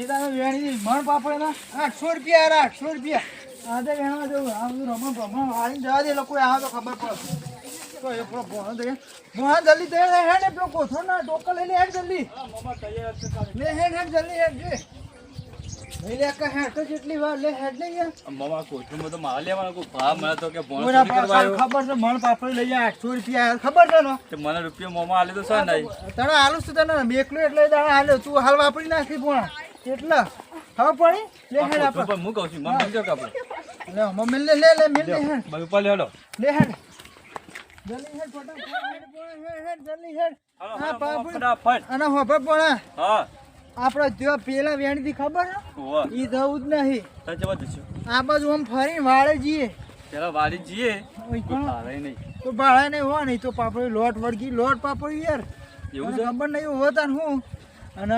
એ વેણી મણ પાપડ ના આઠસો રૂપિયા યાર આઠસો રૂપિયા. આ તો વેણવા જવું આ બધું રમણ ભમણ વાળીને જવા દે લોકો આ તો ખબર પડે. તો એ પેલો ભણો દે. ભણો જલ્દી લે હેડ પેલો કોથળો ના ટોકર લઈ લે હેડ જલ્દી. લે હેડ હેડ જલ્દી હેડ જે મને રૂપિયા મોમાં આલે તો છે નહીં? તને હાલું છું તને? મેકલું એટલે હાલ્યો તું હાલ વાપરી નાખી પણ એટલા ખબર પડી લે હેડ આપ હું કહું છું મમ્મી જો કાપડ. લે મમ્મી લે લે લે મિલ લે હેડ. ભાઈ ઉપર લે હેડ. જલ્દી હેડ ફટાફટ. હેડ હેડ હેડ જલ્દી હેડ. હા પાપડ. ફટાફટ. અને હોભે પોણા. હા. આપણે જો પેલા વેણથી ખબર હે ઈ જવું જ નહીં. તને વાત છે. આ બાજુ આમ ફરીને વાળે જઈએ. પેલા વાળી જઈએ? ભાવે નહીં. તો ભાડે નહીં હોય નહીં તો પાપડી લોટ વળગી લોટ પાપડી યાર એવું ખબર નહીં હોતા હું? અને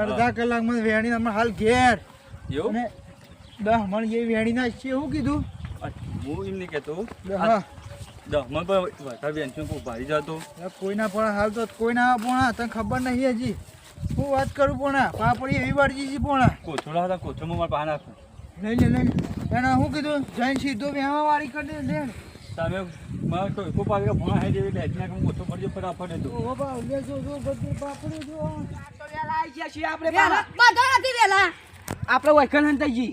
અડધા કલાકમાં વેણી અમે હાલ ઘેર. એવું? દહ મણ જે વેણી ના છે એવું કીધું હું એમ નહીં કહેતો. દહ મને પણ વધારે બેન્ચમાં કોઈ ભારી જતો. કોઈના પણ હાલ તો કોઈના પોણા તને ખબર નહીં હજી. હું વાત કરું પોણા? પાપડી એવી વાળી છે પોણા. કોથળા હતા કોથળમાં મારા પાન નાખું લઈ લે લઈ એને શું કીધું જઈને સીધો વેવા વાળી કરી દે તમે મારે કોઈ કોઈ પાકે ભોણા હે જેવી પડજો ફટાફટ એ તો. ઓ બા લે જો જો બધી પાપડી જો. વેલા બધો નથી વેલા. આપણે વૈકણ હંતાજી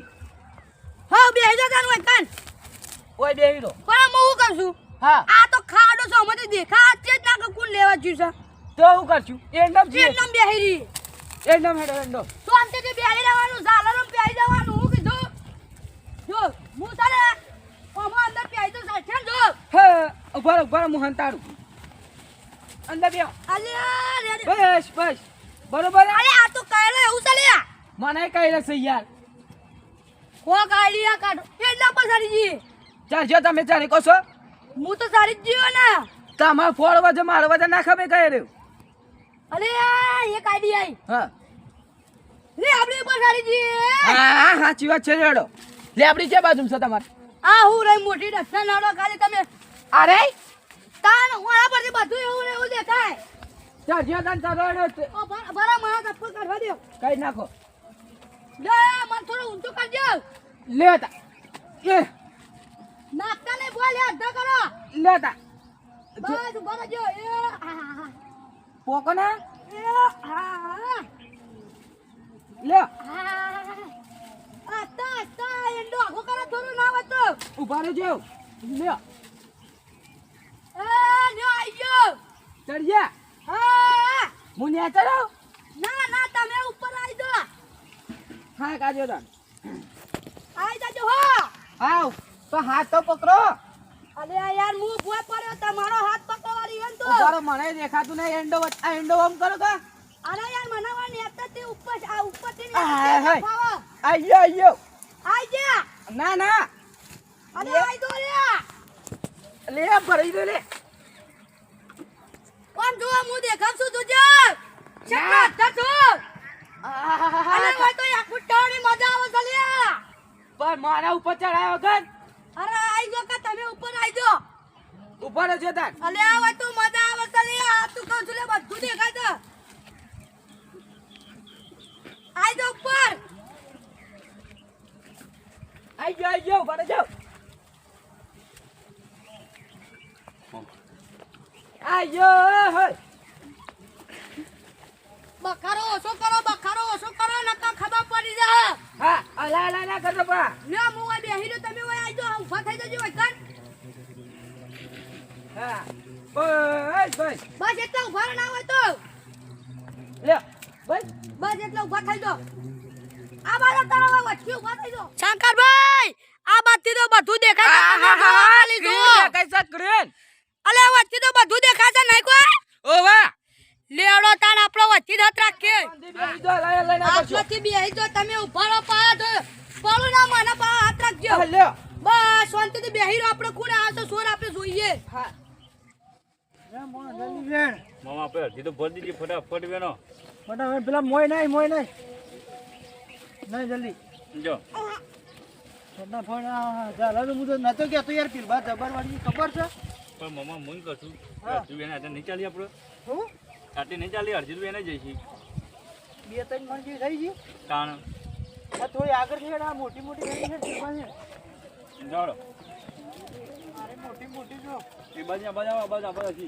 હા બેહી જો. તાન વૈકાન ઓય બેહી દો પણ હું શું કરું છું? હા. આ તો ખાડો છો મને દેખા જ ના કે કોણ લેવા જ્યું તો હું કરશું એન્ડમ છે રહી એન્ડમ હેડો એન્ડમ તો અંતેથી બેહી રહેવાનું ઝાલરમ બેહી જવાનું હું કીધું. જો હું તારે ઓમાં અંદર બેહી તો સાચે જો હે ઊભા રહો, ઊભા રહો, હું હંતાડું. અંદર રે. બસ બસ. બરોબર અરે આ તો કાયલો એવું ચાલ્યા મને કઈ રહેશે યાર. કો કાઢી. કાઢો એટલા પસારી જી ચાલજો તમે ચાલે કહો છો. હું તો સારી જ જીવો ને. તમારે ફોડ વજે મારો વજે ના ખબર કઈ રહ્યું. અરે એક કાઢી આઈ. હા. રે આપણી પસારી જી હા હા સાચી વાત છે રેડો. લે આપડી છે બાજુ છે તમારે? આ હું રહી મોટી રસ્તા નાડો ખાલી તમે અરે? તાન ઓળા પરથી બધું એવું ને એવું દેખાય. ચાલજો તાન ચાલો. ઓ ભરા ભરા મને ચપ્પલ કાઢવા દો કઈ નાખો. લે મને થોડું ઊંચું કરજો લેતા એ. નાખતા ને બોલે અડધો કરો. લેતા બસ ઊભા રહેજો. એ. પોકો ને? એ હા. લે. હા. તા તા એંડો આખો કરો, થોડું ના વાંચો. ઊભા રહેજો. લે એ, લ્યો, આઈ ગયો. ચડ્યા હા. હું ન્યા ચડો ના ના તમે ઉપર આવી જાઓ. હા કાજો દાન આવી જાજો હો. આવ તો હાથ તો પકડો. અરે યાર હું ભૂવા પડ્યો તમારો હાથ પકડવાની એમ તો. તારો મને દેખાતું નહીં. એન્ડો આ એન્ડો આમ કરો કા અરે યાર મનાવા નેતા તે ઉપર આ ઉપરથી આયો આયો આઈ જા ના ના. અરે આઈ દો રે લે ભરી દો લે. કોણ જો હું દેખાવ છું તુજે કેટલા તતો અરે ભાઈ તો આખું ટાણી મજા આવે ચાલ્યા પણ મારા ઉપર ચડાયો વગર? અરે આઈ જો કે તમે ઉપર આઈ જો. ઉપર જ તાન અલે આવે તું મજા આવે ચાલ્યા આ તું કહું છું લે બધું દેખાય તો આઈ જો ઉપર. આઈ ગયો આઈ ગયો ઊભા રહેજો. આયો હે. બખારો ઓછો કરો બખારો ઓછો કરો? નકર ખબર પડી જા હા અલા અલા ના કરતો પા લે હું આ બેહી રહ્યો તમે ઓય આજો ઊભા થઈ જજો વૈકાન હા. બસ બસ. બસ એટલા ઊભા ના હોય તો. લે બસ. બસ એટલા ઊભા થઈ જો આ બાજુ તળાવ વચ્ચે ઊભા થઈ જાઓ. શંકરભાઈ આ બાજુથી તો બધું દેખાય છે હા હા લીધું. કૈસા ગ્રેન અલે વચ્ચે તો બધું દેખાય છે નહીં કોઈ ઓ વાહ લેવડો તાણ આપણો વચ્ચે જ હાથ રાખીએ બેહી દો લઈ લઈ ના કરજો આટલાથી બેહી જો તમે ઊભા રહો પા તો પડું ના મને પા હાથ રાખજો હા, લ્યો બસ શાંતિથી બેહી રહો આપણે કોણ આવે છે સોર આપણે જોઈએ હા એ મોણ જલ્દી વેણ મામા આપણે અડધી તો ભરી દીધી ફટાફટ વેનો. ફટાફટ પેલા મોય નાય મોય નાય. નહીં જલ્દી. જો. ફટાફટ હું તો નતો કહેતો યાર પીરબા જબર વાળી ખબર છે? પણ મામા હું કરશું. અડધી વેને આજે નહીં ચાલી આપણે. હું? આટલી નહીં ચાલી અડધી વેને જઈશી. બે ત્રણ મણ જેવી થઈ ગઈ. કારણ આ થોડી આગળ છે આ મોટી મોટી થઈ છે મોટી મોટી જો. એ બાજુ બાજુ બાજુ બાજુ.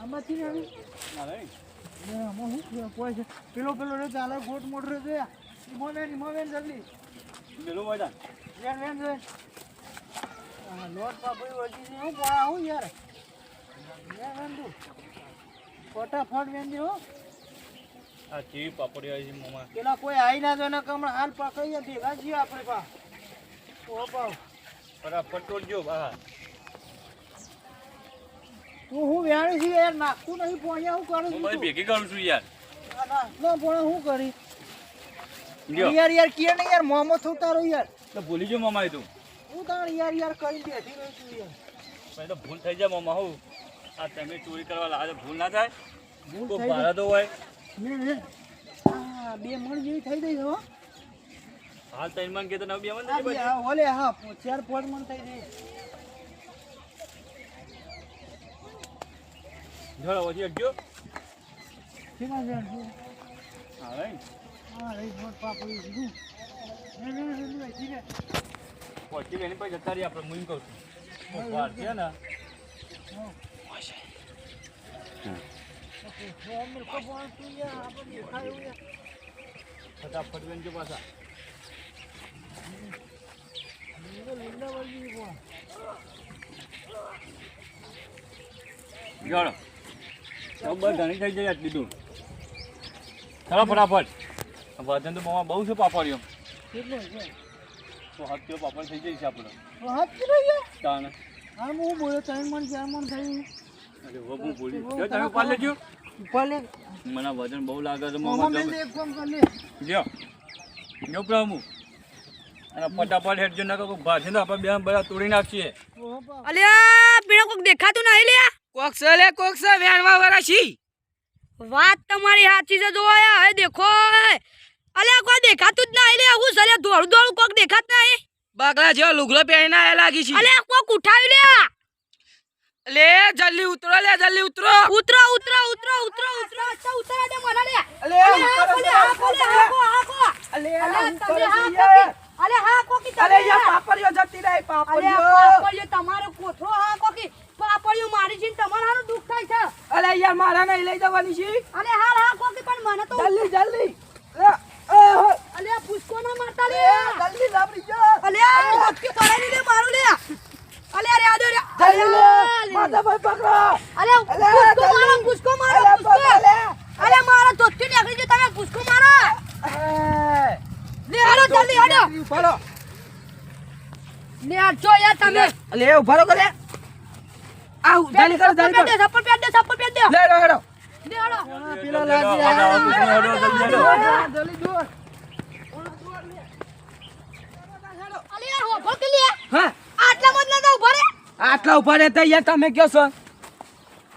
આમાંથી. આમાં શું કોઈ છે. પેલો પેલો રે ચાલે ગોટ મોટ રે છે. ઈમો વેન ઈમો વેન જલ્દી. પેલું તાણ. વેન વેન વેન લોટ પાપડી છે હું પણ આવું યાર. વેન વેન તું ફટાફટ વેન દે હો. આ ચી પાપડી આવી છે મોંમાં. પેલા કોઈ આવી ના જાય ને કમણા હાલ પકડીએ ભેગા છીએ આપણે પા ઓ પાવ. ફટાફટ તોડજો બહાર. તું હું વેણી છું યાર નાખતું નહીં પોણ્યા હું કરું છું મને ભેગી કરું છું યાર. ના પોણા હું કરી. યાર યાર કે ને યાર મોમો થયું તારો યાર. તો ભૂલી ગયો મામા તું. હું તાણ યાર યાર કરી બેઠી રહી છું યાર. પછી તો ભૂલ થઈ જાય મામા હું. આ તમે ચોરી કરવા લાગે ભૂલ ના થાય. ભૂલ કોઈ થઈ તો હોય. ને આ બે મણ જેવી થઈ ગઈ હો. હાલ ત્રણ મણ કે તો બે મણ ઓલે હા ચાર પાંચ મણ થઈ ગઈ. જોડો પછી અડજો કેમાં છે શું? હા નહીં હા રહી મોટ પાપડી દીધું પછી એની પાસે જતા રહીએ આપણે મુઈન કહું છું. વાર છે ને. ફટાફટ વેનજો પાછા. જોડો. ઘણી થઈ જાય આટલી દૂર. ચાલો ફટાફટ. વજન તો મામા બહુ છે પાપડીઓ. તો હાથ પાપડ થઈ જાય છે આપણે. હાથ કિલો યાર તાણ. હા હું બોલ્યો ત્રણ મણ ચાર મણ થઈ અરે હો હું ભૂલી તમે પાલ લેજો. ઉપર મને વજન બહુ લાગે છે મોમો મેં એક ફોન કરી લે. જો. જો અને ફટાફટ હેડજો ના કહો ભાષે તો આપણે બે બધા તોડી નાખીએ. અલ્યા પેલો કોક દેખાતું નહીં લ્યા કોક છે લે કોક છે વેણવા વાળા છી. વાત તમારી સાચી છે જોયા હે દેખો અલ્યા કોઈ દેખાતું જ નહીં લે હું સલે ધોળું ધોળું કોક દેખાત નહીં બગલા જેવો લુગડો પહેરીને આયા લાગી છે. અલ્યા કોક ઉઠાવી લે લે જલ્દી ઉતરો લે જલ્દી ઉતરો. ઉતરો ઉતરો ઉતરો અચ્છા ઉતરા દે મને લે અલે, અલ્યા, ઉતરો, અલ્યા, હાકો લે, હાકો, હાકો. અલે અલ્યા, હું તમે કરે હા છે યાર? કોકી. અલ્યા, હા કોકી તમે અરે યાર યાર. પાપડીઓ જતી રહી અલ્યા, પાપડીઓ પાપડીઓ તમારો કોથળો હા કોકી. પાપડીઓ મારી છે ને તમારે હારું દુઃખ થાય છે અલે યાર મારા નહીં લઈ જવાની છે અલે હાલ હા કોકી પણ મને તો? જલ્દી જલ્દી. અલે પુષ્કો ના મારતા લે. લે, જલ્દી લાપડી જો. અલે ડોકી પડાઈ લે મારું લે. અલે અરે આદો રે. જલ્દી લે. માતા ભાઈ પકડો. અલે પુષ્કો મારો. પુષ્કો મારો પુષ્કો અલે લે. મારો ધોતી નીકળી જો તમે પુષ્કો મારો. લે હાલો જલ્દી હાલો. ઉભારો. ને આ જો યાર તમે. લે ઉભારો કરે આવ જલ્દી કરો જલ્દી કરો. પેટ દે સપર પેડ દે લે હેડો લે પેલો લાગી જલ્દી આટલા ઊભા રહેતા યાર તમે કયો છો?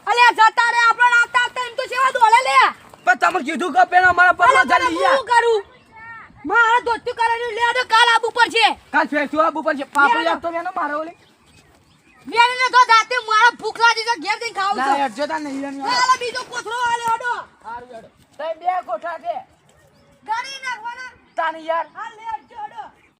અલે જતા રે આપણો આવતા આવતા એમ તો સેવા દોડે લે પણ તમે કીધું કે પેલા મારા પકડો ચાલી ગયા શું કરું? મારે દોસ્તી કરેલું લે આડો કાલ આબુ પર છે. કાલ ફેરતું આબુ પર છે. પાપડી આપતો મેનો મારો ઓલી. મેને ને તો દાતે મારા ભૂખ લાગી છે ઘેર જઈને ખાવું છે હેડજો તાર નહીં લેવાની. હાલો બીજો કોથળો આલે આડો તઈ બે કોઠા છે. ગરી નાખવાના. તાની યાર. હા લે આડો